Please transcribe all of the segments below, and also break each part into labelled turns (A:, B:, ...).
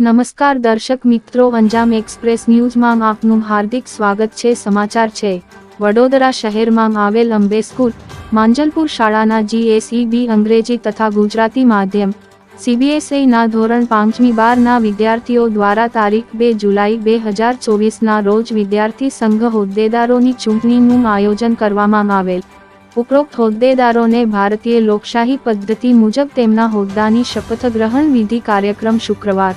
A: નમસ્કાર દર્શક મિત્રો, અંજામ એક્સપ્રેસ ન્યૂઝમાં આપનું હાર્દિક સ્વાગત છે. સમાચાર છે. વડોદરા શહેરમાં આવેલ અંબે સ્કૂલ માંજલપુર શાળાના જીએસઈબી અંગ્રેજી તથા ગુજરાતી માધ્યમ સીબીએસઈના ધોરણ પાંચમી બારના વિદ્યાર્થીઓ દ્વારા તારીખ બે જુલાઈ બે હજાર ચોવીસના રોજ વિદ્યાર્થી સંઘ હોદ્દેદારોની ચૂંટણીનું આયોજન કરવામાં આવેલ. ઉપરોક્ત હોદ્દેદારોને ભારતીય લોકશાહી પદ્ધતિ મુજબ તેમના હોદ્દાની શપથ ગ્રહણ વિધિ કાર્યક્રમ શુક્રવાર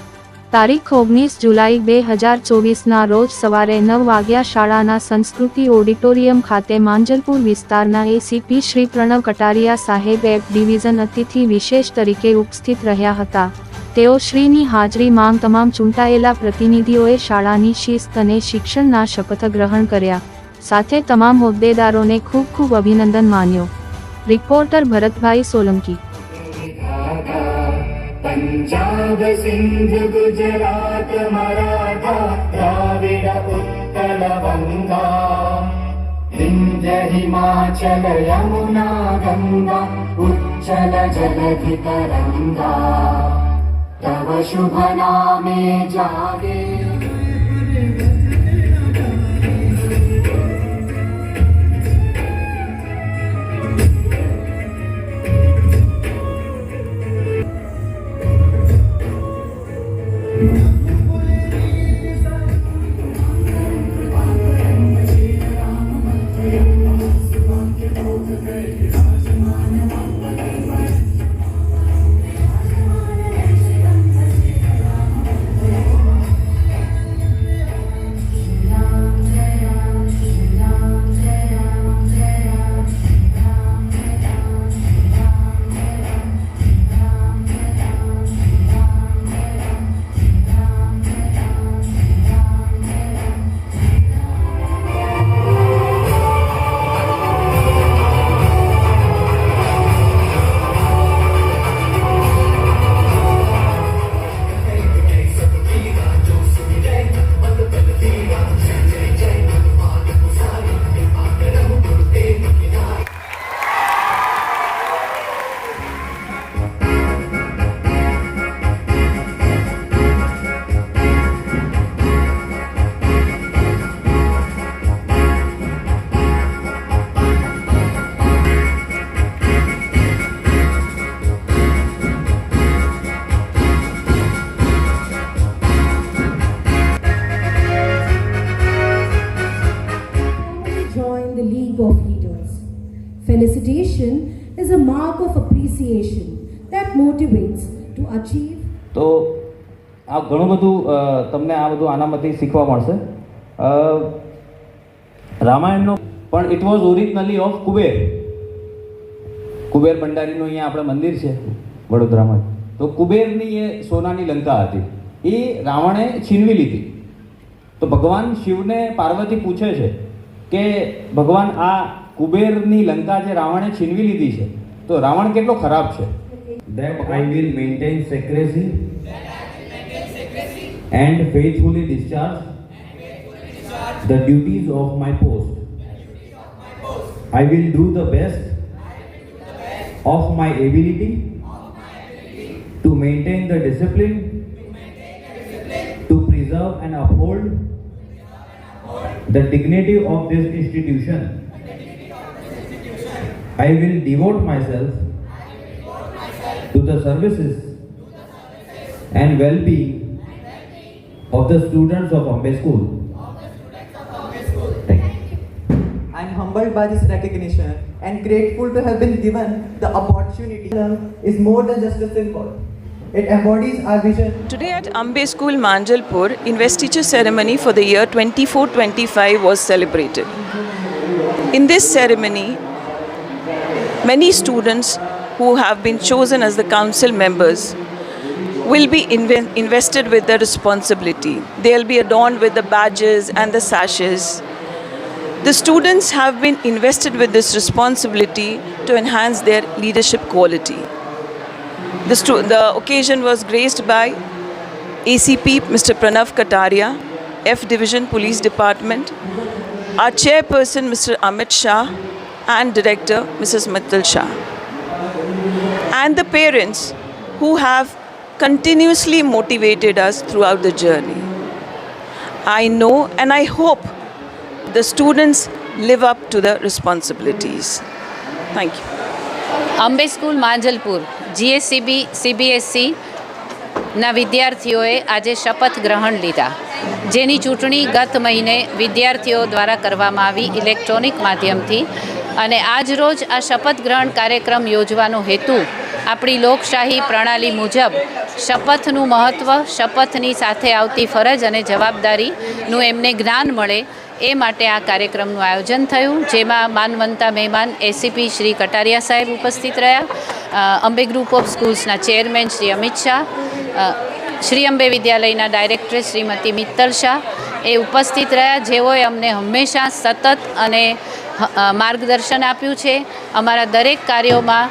A: તારીખ ઓગણીસ જુલાઈ બે હજાર ચોવીસના રોજ સવારે નવ વાગ્યા શાળાના સંસ્કૃતિ ઓડિટોરિયમ ખાતે માંજલપુર વિસ્તારના એસીપી શ્રી પ્રણવ કટારિયા સાહેબ એપ ડિવિઝન અતિથિ વિશેષ તરીકે ઉપસ્થિત રહ્યા હતા. તેઓ શ્રીની હાજરી માંગ તમામ ચૂંટાયેલા પ્રતિનિધિઓએ શાળાની શિસ્ત અને શિક્ષણના શપથ ગ્રહણ કર્યા. સાથે તમામ હોદ્દેદારોને ખૂબ ખૂબ અભિનંદન માન્યો. રિપોર્ટર ભરતભાઈ સોલંકી.
B: पञ्जाब सिन्ध गुजरात मराठा द्राविड उत्कल बङ्गा विन्ध्य हिमाचल यमुना गङ्गा उच्चल जलधि तरङ्गा तव शुभ नामे जागे
C: Felicitation is a mark of appreciation that motivates to achieve.
D: તો આ ઘણું બધું તમને આ બધું આનામાંથી શીખવા મળશે. રામાયણનો પણ it was originally of Kuber. Kuber ભંડારીનું અહીંયા આપણે મંદિર છે, વડોદરામાં. તો કુબેરની એ સોનાની લંકા હતી. એ રાવણે છીનવી લીધી. તો ભગવાન શિવને પાર્વતી પૂછે છે કે ભગવાન આ કુબેરની લંકા જે રાવણે છીનવી લીધી છે તો રાવણ કેટલો ખરાબ છે
E: that I will maintain secrecy and faithfully discharge the duties of my post. I will do the best of my ability to maintain the discipline to preserve and uphold the dignity of this institution. I will devote myself to the services and well-being of the students of Ambe School. Thank you.
F: I'm humbled by this recognition and grateful to have been given the opportunity. Is more than just a symbol. It embodies our vision
G: Today at Ambe School Manjalpur, investiture ceremony for the year 24-25 was celebrated. In this ceremony, many students who have been chosen as the council members will be inve- invested with the responsibility. They'll be adorned with the badges and the sashes. The students have been invested with this responsibility to enhance their leadership quality. The, the occasion was graced by ACP Mr. Pranav Kataria, F Division Police Department, our chairperson Mr. Amit Shah, and director Mrs. Mittal Shah. And the parents who have continuously motivated us throughout the journey. I know and I hope the students live up to the responsibilities. Thank you.
H: Ambe school Manjalpur GSCB CBSC ના વિદ્યાર્થીઓએ આજે શપથ ગ્રહણ લીધા જેની ચૂંટણી ગત મહિને વિદ્યાર્થીઓ દ્વારા કરવામાં આવી ઇલેક્ટ્રોનિક માધ્યમથી અને આજ રોજ આ શપથ ગ્રહણ કાર્યક્રમ યોજવાનો હેતુ આપણી લોકશાહી પ્રણાલી મુજબ શપથનું મહત્ત્વ શપથની સાથે આવતી ફરજ અને જવાબદારીનું એમને જ્ઞાન મળે એ માટે આ કાર્યક્રમનું આયોજન થયું, જેમાં માનવંતા મહેમાન એસીપી શ્રી કટારિયા સાહેબ ઉપસ્થિત રહ્યા અંબે ગ્રુપ ઓફ સ્કૂલ્સના ચેરમેન શ્રી અમિત શાહ શ્રી અંબે વિદ્યાલયના ડાયરેક્ટર શ્રીમતી મિત્તલ શાહ એ ઉપસ્થિત રહ્યા જેઓએ અમને હંમેશા સતત અને માર્ગદર્શન આપ્યું છે. અમારા દરેક કાર્યોમાં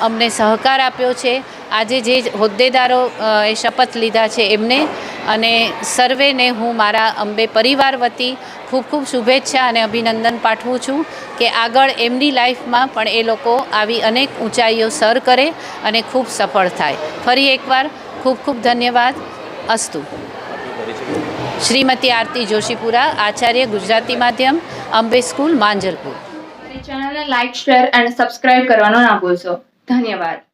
H: અમને સહકાર આપ્યો છે. આજે જે હોદ્દેદારો એ શપથ લીધા છે એમને અને સર્વેને હું મારા અંબે પરિવાર વતી ખૂબ ખૂબ શુભેચ્છા અને અભિનંદન પાઠવું છું કે આગળ એમની લાઈફમાં પણ એ લોકો આવી અનેક ઊંચાઈઓ સર કરે અને ખૂબ સફળ થાય. ફરી એકવાર ખૂબ ખૂબ ધન્યવાદ. અસ્તુ. શ્રીમતી આરતી જોશીપુરા, આચાર્ય ગુજરાતી માધ્યમ, અંબે સ્કૂલ, માંજલપુર.
I: ચેનલને લાઇક શેર અને સબસ્ક્રાઇબ કરવાનો ના ભૂલશો. ધન્યવાદ.